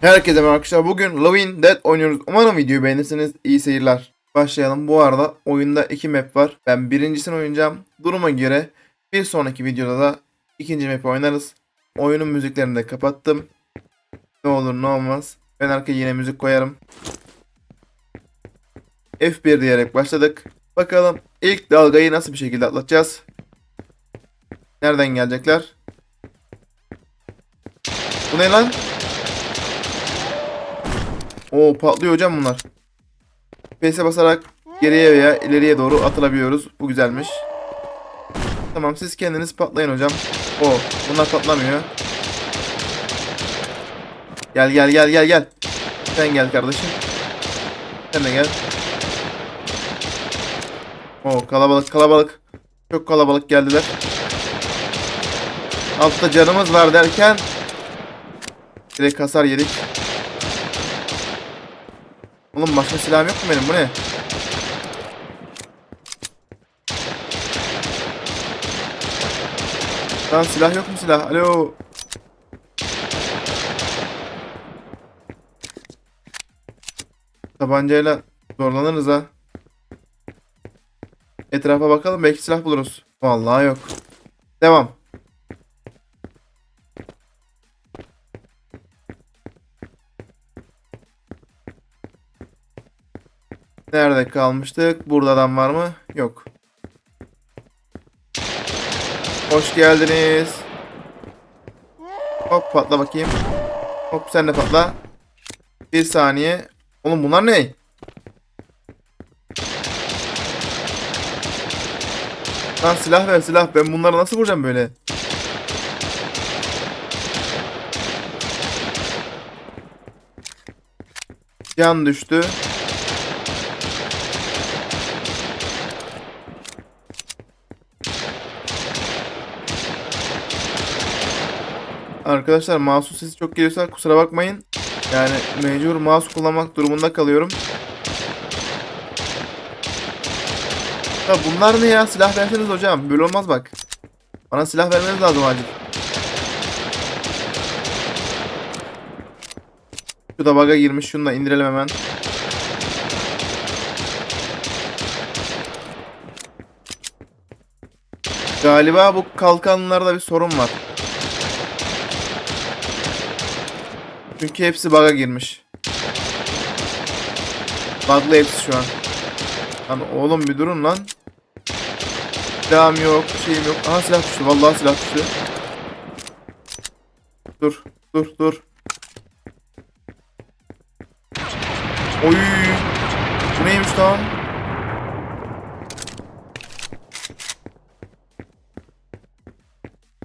Herkese merhaba arkadaşlar. Bugün Loving Dead oynuyoruz. Umarım videoyu beğenirsiniz. İyi seyirler. Başlayalım. Bu arada oyunda iki map var. Ben birincisini oynayacağım. Duruma göre bir sonraki videoda da ikinci map oynarız. Oyunun müziklerini de kapattım. Ne olur ne olmaz. Ben arkaya yine müzik koyarım. F1 diyerek başladık. Bakalım ilk dalgayı nasıl bir şekilde atlatacağız. Nereden gelecekler? Bu ne lan? Oo patlıyor hocam bunlar. Space'e basarak geriye veya ileriye doğru atılabiliyoruz. Bu güzelmiş. Tamam siz kendiniz patlayın hocam. Oo bunlar patlamıyor. Gel gel gel gel gel. Sen gel kardeşim. Sen de gel. Oo kalabalık kalabalık. Çok kalabalık geldiler. Altta canımız var derken direkt hasar yedik. Oğlum başka silahım yok mu benim bu ne? Lan silah yok mu silah? Alo. Tabancayla zorlanırız ha. Etrafa bakalım belki silah buluruz. Vallahi yok. Devam. Nerede kalmıştık? Burada adam var mı? Yok. Hoş geldiniz. Hop patla bakayım. Hop sen de patla. Bir saniye. Oğlum bunlar ne? Lan silah ver silah. Ben bunları nasıl vuracağım böyle? Yan düştü. Arkadaşlar mouse sesi çok geliyorsa kusura bakmayın. Yani mecbur mouse kullanmak durumunda kalıyorum. Ya bunlar ne ya? Silah verseniz hocam. Böyle olmaz bak. Bana silah vermeniz lazım acil. Şu da bug'a girmiş. Şunu da indirelim hemen. Galiba bu kalkanlarda bir sorun var. Çünkü hepsi bug'a girmiş. Bug'lı hepsi şu an. Lan oğlum bir durun lan. Silahım yok, şeyim yok. Aha silah düştü. Vallahi silah düştü. Dur, dur, dur. Oy! Bu neymiş lan?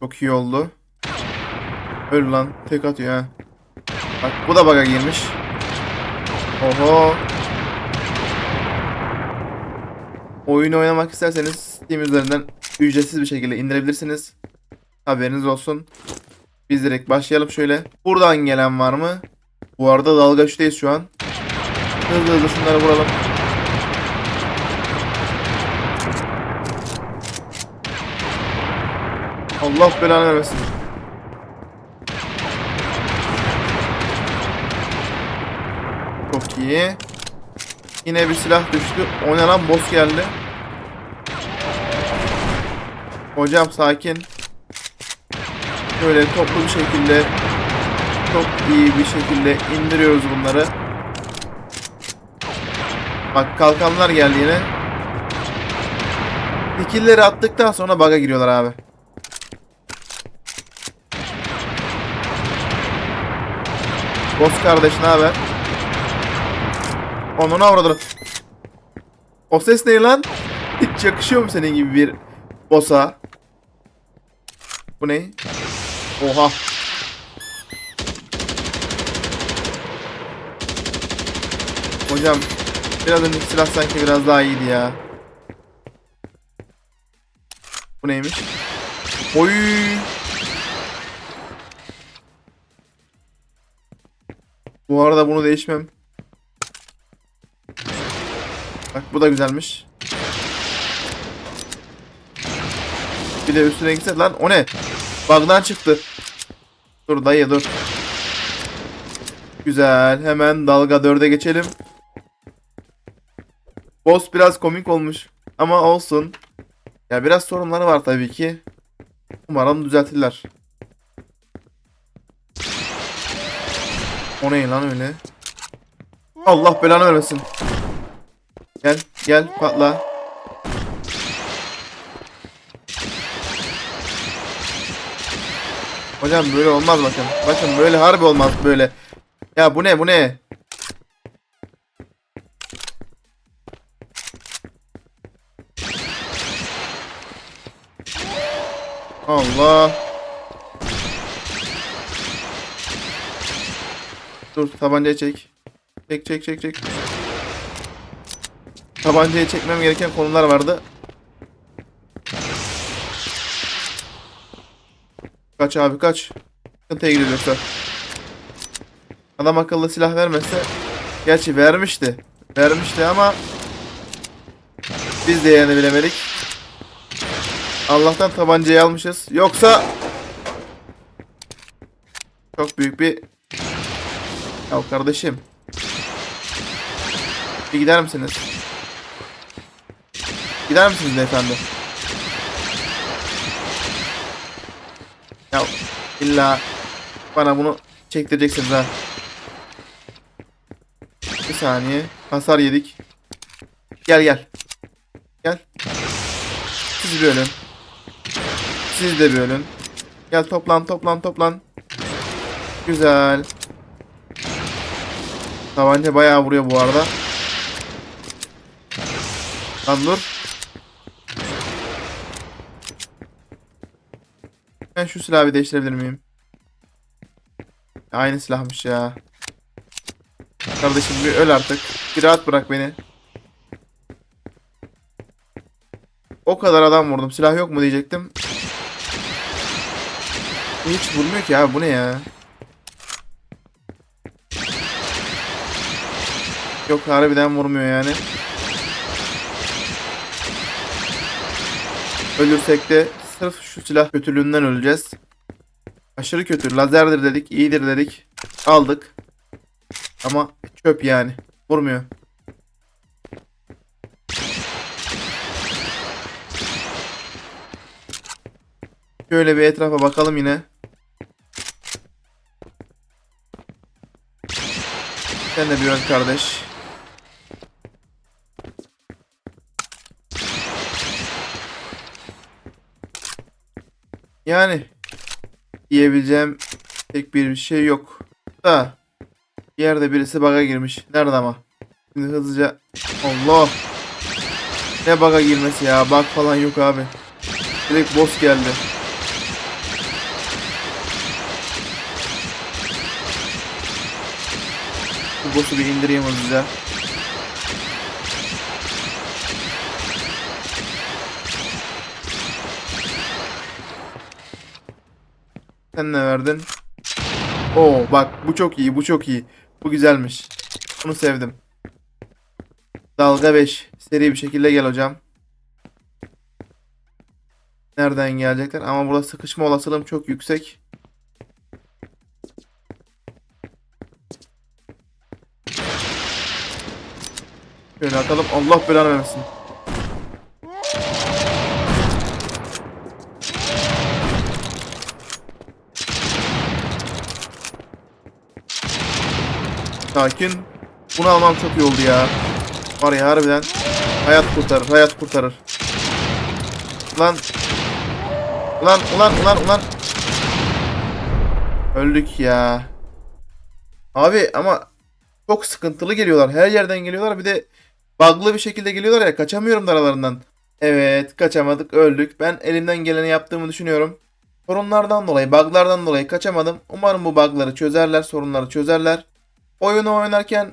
Çok iyi oldu. Öl lan. Tek atıyor ha. Bak bu da bug'a girmiş. Oho. Oyunu oynamak isterseniz Steam üzerinden ücretsiz bir şekilde indirebilirsiniz. Haberiniz olsun. Biz direkt başlayalım şöyle. Buradan gelen var mı? Bu arada dalga 3'teyiz şu an. Hızlı hızlı şunları vuralım. Allah belanı vermesin. Çok iyi. Yine bir silah düştü. O ne lan boss geldi. Hocam sakin. Şöyle toplu bir şekilde çok iyi bir şekilde indiriyoruz bunları. Bak kalkanlar geldi yine. Fikirleri attıktan sonra bug'a giriyorlar abi. Boss kardeş ne haber? Onun avradını. O ses ne lan? Hiç yakışıyor mu senin gibi bir boss'a? Bu ne? Oha. Hocam biraz önceki silah sanki biraz daha iyiydi ya. Bu neymiş? Oy. Bu arada bunu değişmem. Bak bu da güzelmiş. Bir de üstüne gitse lan o ne? Bug'dan çıktı. Dur dayı dur. Güzel. Hemen dalga 4'e geçelim. Boss biraz komik olmuş. Ama olsun. Ya biraz sorunları var tabii ki. Umarım düzeltirler. O ne lan öyle? Allah belanı vermesin. Gel gel patla. Hocam böyle olmaz bakın. Bakın böyle harbi olmaz böyle. Ya bu ne bu ne? Allah. Dur tabancayı çek. Çek çek çek çek. Tabancayı çekmem gereken konular vardı. Kaç abi kaç. Sıkıntıya giriyor. Adam akıllı silah vermezse. Gerçi vermişti. Vermişti ama biz de yani bilemedik. Allah'tan tabancayı almışız. Yoksa çok büyük bir ya kardeşim bir gider misiniz? Gider misiniz beyefendi? Ya illa bana bunu çektireceksiniz ha. Bir saniye. Hasar yedik. Gel gel. Gel. Siz bir ölün. Siz de bir ölün. Gel toplan toplan toplan. Güzel. Tabanca bayağı vuruyor bu arada. Lan dur. Ben şu silahı değiştirebilir miyim? Aynı silahmış ya. Kardeşim bir öl artık. Bir rahat bırak beni. O kadar adam vurdum. Silah yok mu diyecektim. Hiç vurmuyor ki abi bu ne ya? Yok harbiden vurmuyor yani. Ölürsek de sırf şu silah kötülüğünden öleceğiz. Aşırı kötü. Lazerdir dedik, iyidir dedik. Aldık. Ama çöp yani. Vurmuyor. Şöyle bir etrafa bakalım yine. Sen de bir öl kardeş. Yani diyebileceğim pek bir şey yok. Da bir yerde birisi bug'a girmiş. Nerede ama? Şimdi hızlıca Allah. Ne bug'a girmesi ya? Bug falan yok abi. Direkt boss geldi. Bu boss'u bir indireyim hızlıca. Sen ne verdin? Oo bak bu çok iyi bu çok iyi. Bu güzelmiş. Bunu sevdim. Dalga 5. Seri bir şekilde gel hocam. Nereden gelecekler? Ama burada sıkışma olasılığım çok yüksek. Şöyle atalım. Allah belanı vermesin. Sakin. Bunu almam çok iyi oldu ya. Var ya harbiden. Hayat kurtarır, hayat kurtarır. Lan. Ulan, ulan, ulan, ulan. Öldük ya. Abi ama çok sıkıntılı geliyorlar. Her yerden geliyorlar. Bir de bug'lı bir şekilde geliyorlar ya. Kaçamıyorum da aralarından. Evet, kaçamadık, öldük. Ben elimden geleni yaptığımı düşünüyorum. Sorunlardan dolayı, bug'lardan dolayı kaçamadım. Umarım bu bug'ları çözerler, sorunları çözerler. Oyunu oynarken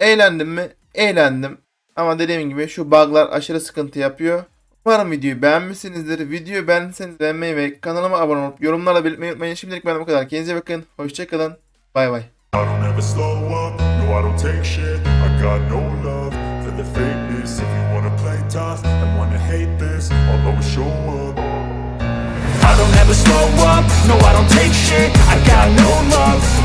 eğlendim mi? Eğlendim. Ama dediğim gibi şu bug'lar aşırı sıkıntı yapıyor. Umarım videoyu beğenmişsinizdir. Videoyu beğendiyseniz beğenmeyi ve kanalıma abone olup yorumlarla belirtmeyi unutmayın. Şimdilik benden bu kadar. Kendinize bakın. Hoşçakalın. Bay bay. I don't ever slow up, no I don't take shit I got no love